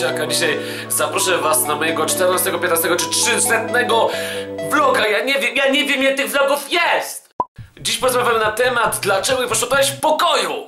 Z tej strony Naruciak, a dzisiaj zaproszę was na mojego 14, 15 czy 300 vloga. Ja nie wiem, ja nie wiem ile tych vlogów jest! Dziś porozmawiamy na temat, dlaczego nie poszukałeś pokoju.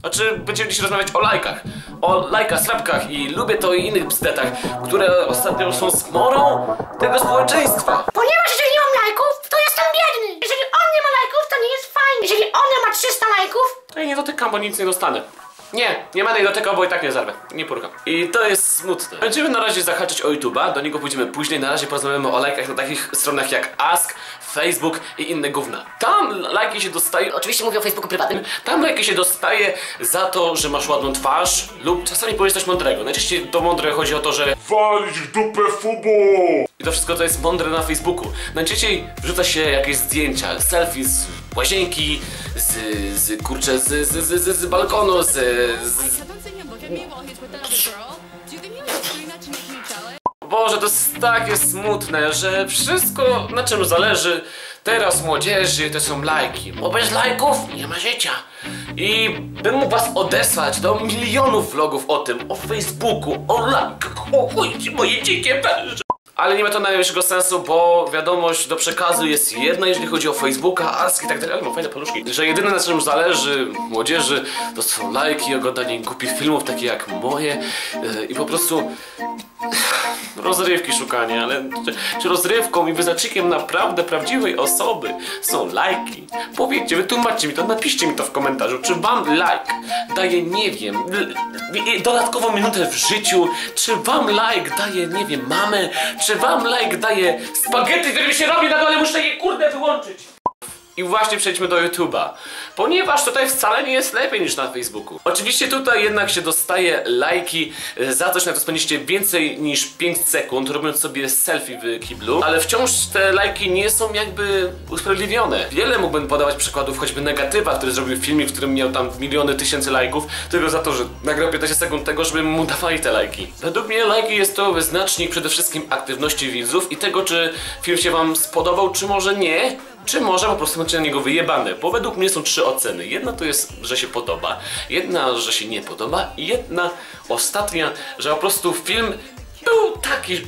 Znaczy, będziemy dzisiaj rozmawiać o lajkach. O lajkach, slapkach i lubię to i innych bzdetach, które ostatnio są smorą tego społeczeństwa. Ponieważ jeżeli nie mam lajków, to jestem biedny. Jeżeli on nie ma lajków, to nie jest fajny. Jeżeli ona ma 300 lajków, To ja nie dotykam, bo nic nie dostanę. Nie, nie będę jej dotykał, bo i tak nie zarwę. Nie porukam. I to jest smutne. Będziemy na razie zahaczyć o YouTube'a, do niego pójdziemy później. Na razie porozmawiamy o lajkach na takich stronach jak Ask, Facebook i inne gówna. Tam lajki się dostaje... oczywiście mówię o Facebooku prywatnym. Tam lajki się dostaje za to, że masz ładną twarz lub czasami powiesz coś mądrego. Najczęściej to mądre chodzi o to, że Walić w dupę fubo! i to wszystko to jest mądre na Facebooku. Najczęściej wrzuca się jakieś zdjęcia, selfie z łazienki, z, z kurczę, z, z, z, z, balkonu, z, z... Boże, to jest takie smutne, że wszystko na czym zależy teraz młodzieży to są lajki. Bo bez lajków nie ma życia. I bym mógł was odesłać do milionów vlogów o tym, o Facebooku, o lajkach, o chuj, moje dzikie węże. Ale nie ma to najmniejszego sensu, bo wiadomość do przekazu jest jedna, jeżeli chodzi o Facebooka, Ask i tak dalej. Ale mam fajne paluszki. Że jedyne na czym zależy młodzieży to są lajki, oglądanie głupich filmów, takie jak moje yy, i po prostu rozrywki szukanie, ale czy, czy rozrywką i wyznacznikiem naprawdę prawdziwej osoby są lajki? Powiedzcie, wytłumaczcie mi to, napiszcie mi to w komentarzu, czy wam like daje, nie wiem, dodatkową minutę w życiu, czy wam like daje, nie wiem, mamę, czy wam like daje spaghetti, którymi się robi na dole, muszę je kurde wyłączyć. I właśnie przejdźmy do YouTube'a, ponieważ tutaj wcale nie jest lepiej niż na Facebooku. Oczywiście tutaj jednak się dostaje lajki e, za coś, na to spędziliście więcej niż 5 sekund, robiąc sobie selfie w kiblu, ale wciąż te lajki nie są jakby usprawiedliwione. Wiele mógłbym podawać przykładów, choćby negatywa, który zrobił filmik, w którym miał tam miliony tysięcy lajków, tylko za to, że nagrał 15 sekund tego, żeby mu dawali te lajki. Według mnie lajki jest to wyznacznik przede wszystkim aktywności widzów i tego, czy film się wam spodobał, czy może nie. Czy może po prostu macie na niego wyjebane? Bo według mnie są trzy oceny. Jedna to jest, że się podoba, jedna, że się nie podoba i jedna, ostatnia, że po prostu film był taki,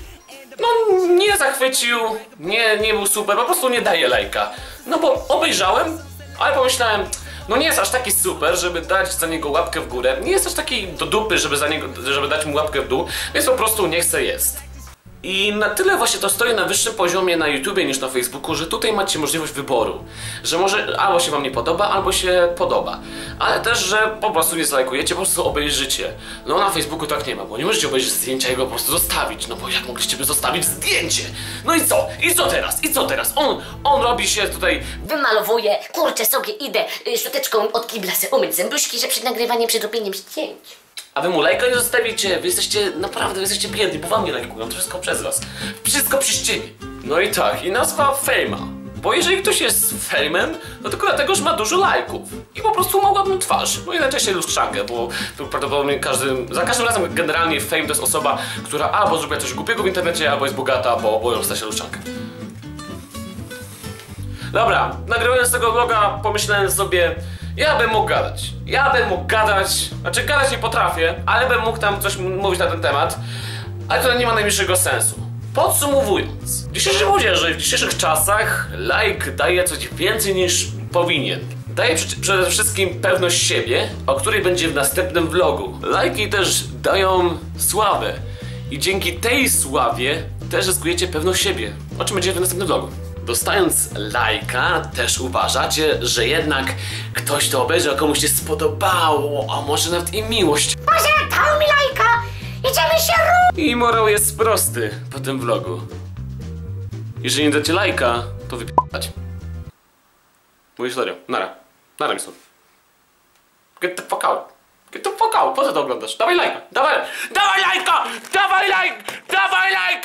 no nie zachwycił, nie, nie był super, po prostu nie daje lajka. No bo obejrzałem, ale pomyślałem, no nie jest aż taki super, żeby dać za niego łapkę w górę, nie jest aż taki do dupy, żeby, za niego, żeby dać mu łapkę w dół, więc po prostu nie chce jest. I na tyle właśnie to stoi na wyższym poziomie na YouTubie niż na Facebooku, że tutaj macie możliwość wyboru. Że może albo się wam nie podoba, albo się podoba. Ale też, że po prostu nie zlajkujecie, po prostu obejrzycie. No na Facebooku tak nie ma, bo nie możecie obejrzeć zdjęcia i go po prostu zostawić. No bo jak mogliście by zostawić zdjęcie? No i co? I co teraz? I co teraz? On, on robi się tutaj Wymalowuję, kurczę sobie, idę y, szczoteczką od kibla se umyć zębuszki, że przed nagrywaniem, przed robieniem zdjęć. A wy mu lajka nie zostawicie, wy jesteście, naprawdę, wy jesteście biedni, bo wam nie lajkują, to wszystko przez was. Wszystko przez. No i tak, i nazwa Fejma. Bo jeżeli ktoś jest fejmem, to tylko dlatego, że ma dużo lajków. I po prostu ładną twarz. No i najczęściej lustrzankę, bo prawdopodobnie każdy, za każdym razem generalnie fame to jest osoba, która albo zrobiła coś głupiego w internecie, albo jest bogata, bo, bo ją stać się lustrzankę. Dobra, nagrywając tego vloga pomyślałem sobie, ja bym mógł gadać. Ja bym mógł gadać, znaczy gadać nie potrafię, ale bym mógł tam coś mówić na ten temat, ale to nie ma najmniejszego sensu. Podsumowując, w dzisiejszej młodzieży, w dzisiejszych czasach like daje coś więcej niż powinien. Daje przede wszystkim pewność siebie, o której będzie w następnym vlogu. Lajki też dają sławę i dzięki tej sławie też zyskujecie pewność siebie, o czym będzie w następnym vlogu. Dostając lajka, też uważacie, że jednak ktoś to obejrzał, komuś się spodobało, a może nawet i miłość. Może dał mi lajka, idziemy się ru... I morał jest prosty po tym vlogu. Jeżeli nie dacie lajka, to wypisać. Mówię serio, nara. Nara mi stąd. Get the fuck out. Get the fuck out. Po co to oglądasz? Dawaj lajka. Dawaj, dawaj lajka! Dawaj lajk! Dawaj lajka!